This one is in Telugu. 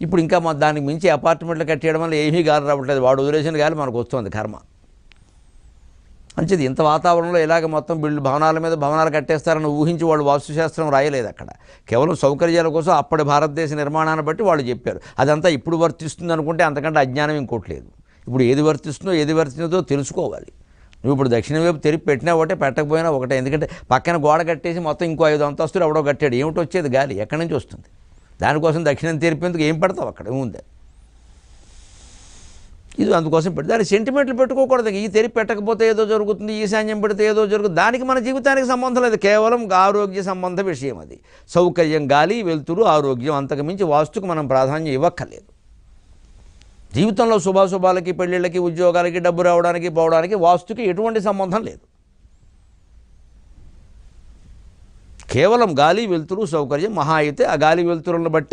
ఇప్పుడు ఇంకా మా దానికి మించి అపార్ట్మెంట్లు కట్టేయడం వల్ల ఏమీ గాలి రావట్లేదు. వాడు వదిలేసిన గాలి మనకు వస్తుంది కర్మ. మంచిది. ఇంత వాతావరణంలో ఇలాగ మొత్తం బిల్లు భవనాల మీద భవనాలు కట్టేస్తారని ఊహించి వాళ్ళు వాస్తుశాస్త్రం రాయలేదు అక్కడ. కేవలం సౌకర్యాల కోసం అప్పటి భారతదేశ నిర్మాణాన్ని బట్టి వాళ్ళు చెప్పారు. అదంతా ఇప్పుడు వర్తిస్తుంది అనుకుంటే అంతకంటే అజ్ఞానం ఇంకోటి లేదు. ఇప్పుడు ఏది వర్తిస్తుందో ఏది వర్తిస్తుందో తెలుసుకోవాలి. నువ్వు ఇప్పుడు దక్షిణ వైపు తెరిపి పెట్టినా ఒకటే పెట్టకపోయినా ఒకటే. ఎందుకంటే పక్కన గోడ కట్టేసి మొత్తం ఇంకో ఐదు అంతస్తులు ఎవడో కట్టాడు. ఏమిటి వచ్చేది గాలి? ఎక్కడి నుంచి వస్తుంది? దానికోసం దక్షిణం తెరిపేందుకు ఏం పెడతావు? అక్కడ ఏముంది? ఇది అందుకోసం పెట్టి దాని సెంటిమెంట్లు పెట్టుకోకూడదు. ఈ తెరి పెట్టకపోతే ఏదో జరుగుతుంది ఈశాన్యం పెడితే ఏదో జరుగుతుంది. దానికి మన జీవితానికి సంబంధం లేదు. కేవలం ఆరోగ్య సంబంధ విషయం అది. సౌకర్యం గాలి వెలుతురు ఆరోగ్యం అంతకు మించి వాస్తుకు మనం ప్రాధాన్యం ఇవ్వక్కర్లేదు. జీవితంలో శుభాశుభాలకి పెళ్ళిళ్ళకి ఉద్యోగాలకి డబ్బు రావడానికి పోవడానికి వాస్తుకి ఎటువంటి సంబంధం లేదు. కేవలం గాలి వెలుతురు సౌకర్యం మహా అయితే ఆ గాలి వెలుతురులను బట్టి